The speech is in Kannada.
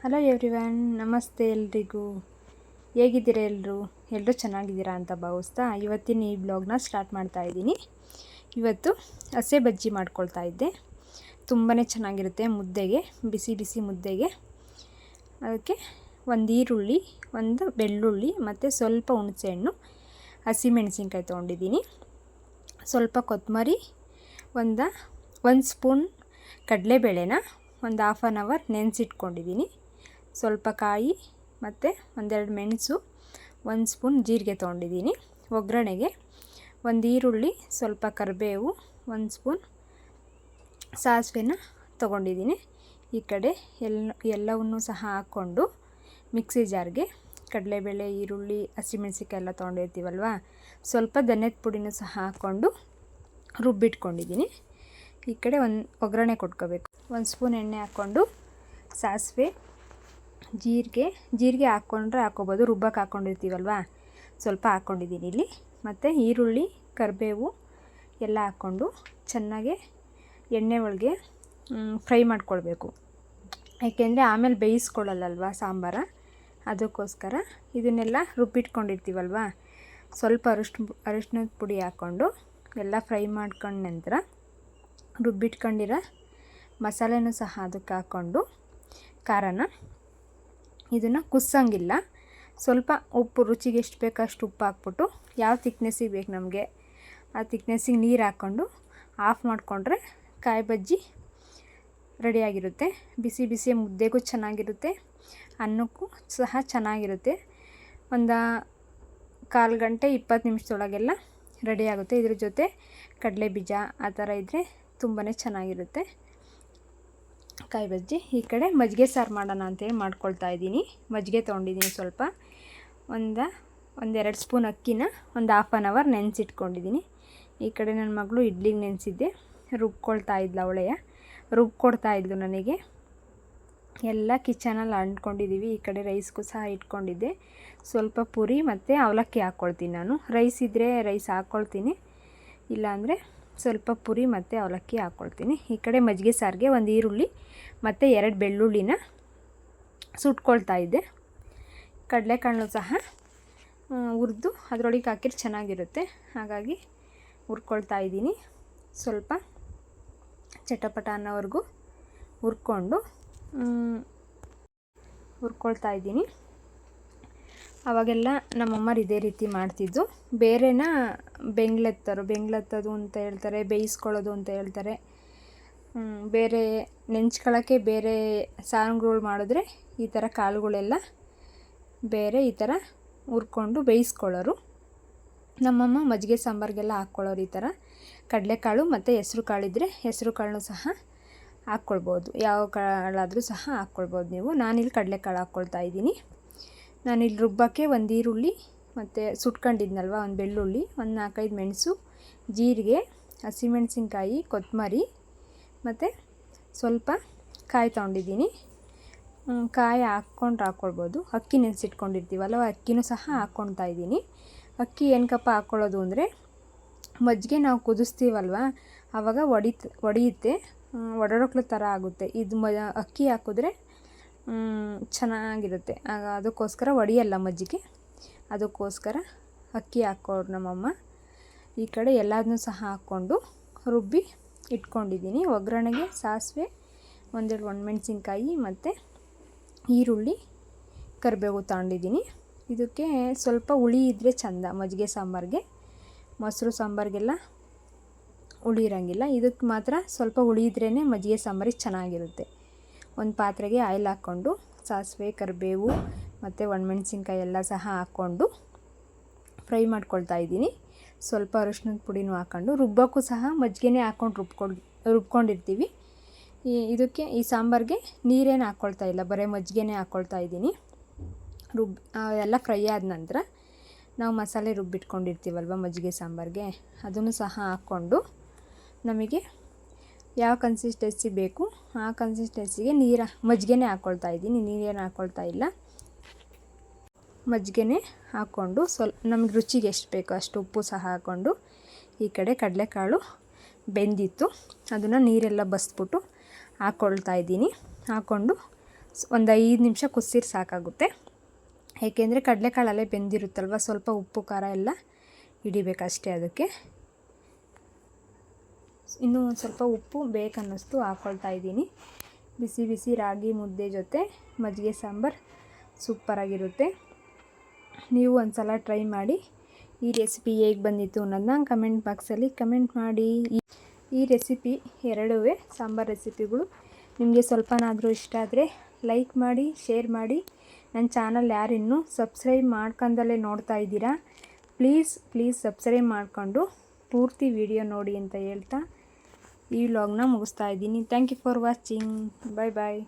ಹಲೋ ಎವ್ರಿವನ್ ನಮಸ್ತೆ ಎಲ್ರಿಗೂ. ಹೇಗಿದ್ದೀರಾ ಎಲ್ಲರೂ ಎಲ್ಲರೂ ಚೆನ್ನಾಗಿದ್ದೀರಾ ಅಂತ ಭಾವಿಸ್ತಾ ಇವತ್ತಿನ ಈ ಬ್ಲಾಗ್ನ ಸ್ಟಾರ್ಟ್ ಮಾಡ್ತಾ ಇದ್ದೀನಿ. ಇವತ್ತು ಹಸೆ ಬಜ್ಜಿ ಮಾಡ್ಕೊಳ್ತಾ ಇದ್ದೆ. ತುಂಬಾ ಚೆನ್ನಾಗಿರುತ್ತೆ ಮುದ್ದೆಗೆ, ಬಿಸಿ ಬಿಸಿ ಮುದ್ದೆಗೆ. ಅದಕ್ಕೆ ಒಂದು ಈರುಳ್ಳಿ, ಒಂದು ಬೆಳ್ಳುಳ್ಳಿ ಮತ್ತು ಸ್ವಲ್ಪ ಹುಣಸೆಹಣ್ಣು ಹಸಿಮೆಣಸಿನ್ಕಾಯಿ ತೊಗೊಂಡಿದ್ದೀನಿ. ಸ್ವಲ್ಪ ಕೊತ್ತಂಬರಿ ಒಂದು ಒಂದು ಸ್ಪೂನ್ ಕಡಲೆಬೇಳೆನ, ಒಂದು ಹಾಫ್ ಆನ್ ಅವರ್ ನೆನೆಸಿಟ್ಕೊಂಡಿದ್ದೀನಿ. ಸ್ವಲ್ಪ ಕಾಯಿ ಮತ್ತು ಒಂದೆರಡು ಮೆಣಸು, ಒಂದು ಸ್ಪೂನ್ ಜೀರಿಗೆ ತೊಗೊಂಡಿದ್ದೀನಿ. ಒಗ್ಗರಣೆಗೆ ಒಂದು ಈರುಳ್ಳಿ, ಸ್ವಲ್ಪ ಕರಿಬೇವು, ಒಂದು ಸ್ಪೂನ್ ಸಾಸಿವೆನ ತೊಗೊಂಡಿದ್ದೀನಿ. ಈ ಕಡೆ ಎಲ್ಲ ಎಲ್ಲವನ್ನೂ ಸಹ ಹಾಕ್ಕೊಂಡು ಮಿಕ್ಸಿ ಜಾರ್ಗೆ ಕಡಲೆಬೇಳೆ, ಈರುಳ್ಳಿ ಹಸಿಮೆಣಸಿಕಾಯಿ ಎಲ್ಲ ತೊಗೊಂಡಿರ್ತೀವಲ್ವ, ಸ್ವಲ್ಪ ಧನ್ಯದ ಪುಡಿನೂ ಸಹ ಹಾಕ್ಕೊಂಡು ರುಬ್ಬಿಟ್ಕೊಂಡಿದ್ದೀನಿ. ಈ ಕಡೆ ಒಂದು ಒಗ್ಗರಣೆ ಕೊಟ್ಕೋಬೇಕು. ಒಂದು ಸ್ಪೂನ್ ಎಣ್ಣೆ ಹಾಕ್ಕೊಂಡು ಸಾಸಿವೆ ಜೀರಿಗೆ ಜೀರಿಗೆ ಹಾಕ್ಕೊಂಡ್ರೆ ಹಾಕ್ಕೊಬೋದು ರುಬ್ಬಕ್ಕೆ ಹಾಕ್ಕೊಂಡಿರ್ತೀವಲ್ವ ಸ್ವಲ್ಪ ಹಾಕ್ಕೊಂಡಿದ್ದೀನಿ ಇಲ್ಲಿ. ಮತ್ತು ಈರುಳ್ಳಿ, ಕರಿಬೇವು ಎಲ್ಲ ಹಾಕ್ಕೊಂಡು ಚೆನ್ನಾಗೆ ಎಣ್ಣೆ ಒಳಗೆ ಫ್ರೈ ಮಾಡ್ಕೊಳ್ಬೇಕು. ಯಾಕೆಂದರೆ ಆಮೇಲೆ ಬೇಯಿಸ್ಕೊಳ್ಳಲ್ಲಲ್ವ ಸಾಂಬಾರ? ಅದಕ್ಕೋಸ್ಕರ ಇದನ್ನೆಲ್ಲ ರುಬ್ಬಿಟ್ಕೊಂಡಿರ್ತೀವಲ್ವ? ಸ್ವಲ್ಪ ಅರಿಶಿನ ಅರಿಶಿನದ ಪುಡಿ ಹಾಕ್ಕೊಂಡು ಎಲ್ಲ ಫ್ರೈ ಮಾಡ್ಕೊಂಡ ನಂತರ ರುಬ್ಬಿಟ್ಕೊಂಡಿರೋ ಮಸಾಲೆನೂ ಸಹ ಅದಕ್ಕೆ ಹಾಕ್ಕೊಂಡು, ಖಾರನ ಇದನ್ನು ಕುಸ್ಸಂಗಿಲ್ಲ. ಸ್ವಲ್ಪ ಉಪ್ಪು, ರುಚಿಗೆ ಎಷ್ಟು ಬೇಕೋ ಅಷ್ಟು ಉಪ್ಪು ಹಾಕ್ಬಿಟ್ಟು ಯಾವ ತಿಕ್ನೆಸ್ಸಿಗೆ ಬೇಕು ನಮಗೆ ಆ ತಿಕ್ನೆಸ್ಸಿಗೆ ನೀರು ಹಾಕ್ಕೊಂಡು ಆಫ್ ಮಾಡಿಕೊಂಡ್ರೆ ಕಾಯಿ ಬಜ್ಜಿ ರೆಡಿಯಾಗಿರುತ್ತೆ ಬಿಸಿ ಬಿಸಿ ಮುದ್ದೆಗೂ ಚೆನ್ನಾಗಿರುತ್ತೆ, ಅನ್ನಕ್ಕೂ ಸಹ ಚೆನ್ನಾಗಿರುತ್ತೆ. ಒಂದು ಕಾಲು ಗಂಟೆ ಇಪ್ಪತ್ತು ನಿಮಿಷದೊಳಗೆಲ್ಲ ರೆಡಿಯಾಗುತ್ತೆ ಇದ್ರ ಜೊತೆ ಕಡಲೆ ಬೀಜ ಆ ಥರ ಇದ್ದರೆ ತುಂಬಾ ಚೆನ್ನಾಗಿರುತ್ತೆ. ಕಾಯಿ ಬಜ್ಜಿ. ಈ ಕಡೆ ಮಜ್ಜಿಗೆ ಸಾರು ಮಾಡೋಣ ಅಂತೇಳಿ ಮಾಡ್ಕೊಳ್ತಾ ಇದ್ದೀನಿ. ಮಜ್ಜಿಗೆ ತೊಗೊಂಡಿದ್ದೀನಿ ಸ್ವಲ್ಪ. ಒಂದು, ಒಂದೆರಡು ಸ್ಪೂನ್ ಅಕ್ಕಿನ ಒಂದು ಹಾಫ್ ಆನ್ ಅವರ್ ನೆನೆಸಿಟ್ಕೊಂಡಿದ್ದೀನಿ. ಈ ಕಡೆ ನನ್ನ ಮಗಳು ಇಡ್ಲಿಗೆ ನೆನೆಸಿದ್ದೆ. ರುಬ್ಕೊಳ್ತಾ ಇದ್ಲು ಅವಳೆಯ. ರುಬ್ಕೊಡ್ತಾ ಇದ್ಲು ನನಗೆ. ಎಲ್ಲ ಕಿಚನಲ್ಲಿ ಅಂಟ್ಕೊಂಡಿದ್ದೀವಿ ಈ ಕಡೆ ರೈಸ್ಗೂ ಸಹ ಇಟ್ಕೊಂಡಿದ್ದೆ. ಸ್ವಲ್ಪ ಪುರಿ ಮತ್ತು ಅವಲಕ್ಕಿ ಹಾಕ್ಕೊಳ್ತೀನಿ ನಾನು. ರೈಸ್ ಇದ್ದರೆ ರೈಸ್ ಹಾಕ್ಕೊಳ್ತೀನಿ ಇಲ್ಲಾಂದರೆ ಸ್ವಲ್ಪ ಪುರಿ ಮತ್ತು ಅವಲಕ್ಕಿ ಹಾಕ್ಕೊಳ್ತೀನಿ ಈ ಕಡೆ ಮಜ್ಜಿಗೆ ಸಾರಿಗೆ ಒಂದು ಈರುಳ್ಳಿ ಮತ್ತು ಎರಡು ಬೆಳ್ಳುಳ್ಳಿನ ಸುಟ್ಕೊಳ್ತಾ ಇದ್ದೆ. ಕಡಲೆಕಾಳು ಸಹ ಹುರಿದು ಅದರೊಳಗೆ ಹಾಕಿದ್ರೆ ಚೆನ್ನಾಗಿರುತ್ತೆ. ಹಾಗಾಗಿ ಹುರ್ಕೊಳ್ತಾ ಇದ್ದೀನಿ. ಸ್ವಲ್ಪ ಚಟಪಟ ಅನ್ನೋವರೆಗೂ ಹುರ್ಕೊಂಡು ಹುರ್ಕೊಳ್ತಾ ಇದ್ದೀನಿ. ಅವಾಗೆಲ್ಲ ನಮ್ಮಮ್ಮರು ಇದೇ ರೀತಿ ಮಾಡ್ತಿದ್ದು. ಬೇರೆನ ಬೆಂಗ್ಳೆತ್ತರು ಬೆಂಗ್ಳೆತ್ತೋದು ಅಂತ ಹೇಳ್ತಾರೆ, ಬೇಯಿಸ್ಕೊಳ್ಳೋದು ಅಂತ ಹೇಳ್ತಾರೆ. ಬೇರೆ ನೆಂಚ್ಕೊಳ್ಳೋಕ್ಕೆ ಬೇರೆ ಸಾರುಗಳು ಮಾಡಿದ್ರೆ ಈ ಥರ ಕಾಳುಗಳೆಲ್ಲ ಬೇರೆ ಈ ಥರ ಹುರ್ಕೊಂಡು ಬೇಯಿಸ್ಕೊಳ್ಳೋರು. ನಮ್ಮಮ್ಮ ಮಜ್ಜಿಗೆ ಸಾಂಬಾರಿಗೆಲ್ಲ ಹಾಕ್ಕೊಳ್ಳೋರು ಈ ಥರ ಕಡಲೆಕಾಳು ಮತ್ತು ಹೆಸ್ರು ಕಾಳಿದ್ರೆ ಹೆಸರು ಕಾಳನ್ನು ಸಹ ಹಾಕ್ಕೊಳ್ಬೋದು. ಯಾವ ಕಾಳಾದರೂ ಸಹ ಹಾಕ್ಕೊಳ್ಬೋದು ನೀವು. ನಾನಿಲ್ಲಿ ಕಡಲೆಕಾಳು ಹಾಕ್ಕೊಳ್ತಾ ಇದ್ದೀನಿ. ನಾನಿಲ್ಲಿ ರುಬ್ಬಕ್ಕೆ ಒಂದು ಈರುಳ್ಳಿ ಮತ್ತು ಸುಟ್ಕೊಂಡಿದ್ನಲ್ವ, ಒಂದು ಬೆಳ್ಳುಳ್ಳಿ, ಒಂದು ನಾಲ್ಕೈದು ಮೆಣಸು, ಜೀರಿಗೆ, ಹಸಿಮೆಣಸಿನ್ಕಾಯಿ, ಕೊತ್ತಂಬರಿ ಮತ್ತು ಸ್ವಲ್ಪ ಕಾಯಿ ತೊಗೊಂಡಿದ್ದೀನಿ. ಕಾಯಿ ಹಾಕ್ಕೊಂಡು ಹಾಕ್ಕೊಳ್ಬೋದು. ಅಕ್ಕಿ ನೆನೆಸಿಟ್ಕೊಂಡಿರ್ತೀವಲ್ಲ ಅಕ್ಕಿನೂ ಸಹ ಹಾಕ್ಕೊಳ್ತಾ ಇದ್ದೀನಿ. ಅಕ್ಕಿ ಏನಕ್ಕಪ್ಪ ಹಾಕ್ಕೊಳ್ಳೋದು ಅಂದರೆ ಮಜ್ಜಿಗೆ ನಾವು ಕುದಿಸ್ತೀವಲ್ವ ಆವಾಗ ಒಡಿತ್, ಒಡೆಯುತ್ತೆ. ಒಡರೊಕ್ಳ ಥರ ಆಗುತ್ತೆ. ಇದು ಮ, ಅಕ್ಕಿ ಹಾಕಿದ್ರೆ ಚೆನ್ನಾಗಿರುತ್ತೆ. ಆಗ ಅದಕ್ಕೋಸ್ಕರ ಒಡೆಯಲ್ಲ ಮಜ್ಜಿಗೆ. ಅದಕ್ಕೋಸ್ಕರ ಅಕ್ಕಿ ಹಾಕೋರು ನಮ್ಮಮ್ಮ. ಈ ಕಡೆ ಎಲ್ಲದನ್ನೂ ಸಹ ಹಾಕ್ಕೊಂಡು ರುಬ್ಬಿ ಇಟ್ಕೊಂಡಿದ್ದೀನಿ. ಒಗ್ಗರಣೆಗೆ ಸಾಸಿವೆ, ಒಂದೆರಡು ಒಣಮೆಣ್ಸಿನ್ಕಾಯಿ ಮತ್ತು ಈರುಳ್ಳಿ, ಕರಿಬೇವು ತಗೊಂಡಿದ್ದೀನಿ. ಇದಕ್ಕೆ ಸ್ವಲ್ಪ ಹುಳಿ ಇದ್ದರೆ ಚೆಂದ ಮಜ್ಜಿಗೆ ಸಾಂಬಾರಿಗೆ. ಮೊಸರು ಸಾಂಬಾರಿಗೆಲ್ಲ ಹುಳಿ ಇರೋಂಗಿಲ್ಲ. ಇದಕ್ಕೆ ಮಾತ್ರ ಸ್ವಲ್ಪ ಹುಳಿ ಇದ್ರೇ ಮಜ್ಜಿಗೆ ಸಾಂಬಾರಿಗೆ ಚೆನ್ನಾಗಿರುತ್ತೆ. ಒಂದು ಪಾತ್ರೆಗೆ ಆಯಿಲ್ ಹಾಕ್ಕೊಂಡು, ಸಾಸಿವೆ, ಕರಿಬೇವು ಮತ್ತು ಒಣಮೆಣ್ಸಿನ್ಕಾಯಿ ಎಲ್ಲ ಸಹ ಹಾಕ್ಕೊಂಡು ಫ್ರೈ ಮಾಡ್ಕೊಳ್ತಾ ಇದ್ದೀನಿ. ಸ್ವಲ್ಪ ಅರಿಶಿನದ ಪುಡಿನೂ ಹಾಕ್ಕೊಂಡು, ರುಬ್ಬೋಕ್ಕೂ ಸಹ ಮಜ್ಜಿಗೆನೇ ಹಾಕ್ಕೊಂಡು ರುಬ್ಕೊಂಡು ರುಬ್ಕೊಂಡಿರ್ತೀವಿ. ಈ ಇದಕ್ಕೆ ಈ ಸಾಂಬಾರಿಗೆ ನೀರೇನು ಹಾಕ್ಕೊಳ್ತಾ ಇಲ್ಲ, ಬರೀ ಮಜ್ಜಿಗೆನೇ ಹಾಕ್ಕೊಳ್ತಾ ಇದ್ದೀನಿ. ರುಬ್ ಎಲ್ಲ ಫ್ರೈ ಆದ ನಂತರ ನಾವು ಮಸಾಲೆ ರುಬ್ಬಿಟ್ಕೊಂಡಿರ್ತೀವಲ್ವ ಮಜ್ಜಿಗೆ ಸಾಂಬಾರಿಗೆ, ಅದನ್ನು ಸಹ ಹಾಕ್ಕೊಂಡು ನಮಗೆ ಯಾವ ಕನ್ಸಿಸ್ಟೆನ್ಸಿ ಬೇಕು, ಆ ಕನ್ಸಿಸ್ಟೆನ್ಸಿಗೆ ನೀರು, ಮಜ್ಜಿಗೆನೇ ಹಾಕ್ಕೊಳ್ತಾ ಇದ್ದೀನಿ. ನೀರೇನು ಹಾಕ್ಕೊಳ್ತಾ ಇಲ್ಲ. ಮಜ್ಜಿಗೆನೇ ಹಾಕ್ಕೊಂಡು ಸ್ವಲ್ಪ ನಮ್ಗೆ ರುಚಿಗೆ ಎಷ್ಟು ಬೇಕೋ ಅಷ್ಟು ಉಪ್ಪು ಸಹ ಹಾಕ್ಕೊಂಡು ಈ ಕಡೆ ಕಡಲೆಕಾಳು ಬೆಂದಿತ್ತು. ಅದನ್ನು ನೀರೆಲ್ಲ ಬಸ್ಬಿಟ್ಟು ಹಾಕ್ಕೊಳ್ತಾ ಇದ್ದೀನಿ. ಹಾಕ್ಕೊಂಡು ಒಂದು ಐದು ನಿಮಿಷ ಕುಸಿರು ಸಾಕಾಗುತ್ತೆ. ಏಕೆಂದರೆ ಕಡಲೆಕಾಳಲ್ಲೇ ಬೆಂದಿರುತ್ತಲ್ವ, ಸ್ವಲ್ಪ ಉಪ್ಪು ಖಾರ ಎಲ್ಲ ಹಿಡಿಬೇಕಷ್ಟೇ ಅದಕ್ಕೆ. ಇನ್ನೂ ಒಂದು ಸ್ವಲ್ಪ ಉಪ್ಪು ಬೇಕನ್ನಿಸ್ತು ಹಾಕ್ಕೊಳ್ತಾ ಇದ್ದೀನಿ. ಬಿಸಿ ಬಿಸಿ ರಾಗಿ ಮುದ್ದೆ ಜೊತೆ ಮಜ್ಜಿಗೆ ಸಾಂಬಾರು ಸೂಪರಾಗಿರುತ್ತೆ. ನೀವು ಒಂದು ಸಲ ಟ್ರೈ ಮಾಡಿ. ಈ ರೆಸಿಪಿ ಹೇಗೆ ಬಂದಿತ್ತು ಅನ್ನೋದನ್ನ ಕಮೆಂಟ್ ಬಾಕ್ಸಲ್ಲಿ ಕಮೆಂಟ್ ಮಾಡಿ. ಈ ರೆಸಿಪಿ ಎರಡೂ ಸಾಂಬಾರು ರೆಸಿಪಿಗಳು. ನಿಮಗೆ ಸ್ವಲ್ಪನಾದರೂ ಇಷ್ಟ ಆದರೆ ಲೈಕ್ ಮಾಡಿ, ಶೇರ್ ಮಾಡಿ. ನನ್ನ ಚಾನಲ್ ಯಾರಿನ್ನೂ ಸಬ್ಸ್ಕ್ರೈಬ್ ಮಾಡ್ಕೊಂಡಲ್ಲೇ ನೋಡ್ತಾ ಇದ್ದೀರಾ? ಪ್ಲೀಸ್ ಪ್ಲೀಸ್ ಸಬ್ಸ್ಕ್ರೈಬ್ ಮಾಡಿಕೊಂಡು ಪೂರ್ತಿ ವಿಡಿಯೋ ನೋಡಿ ಅಂತ ಹೇಳ್ತಾ ಈ ವ್ಲಾಗ್ನ ಮುಗಿಸ್ತಾ ಇದ್ದೀನಿ. Thank you for watching bye bye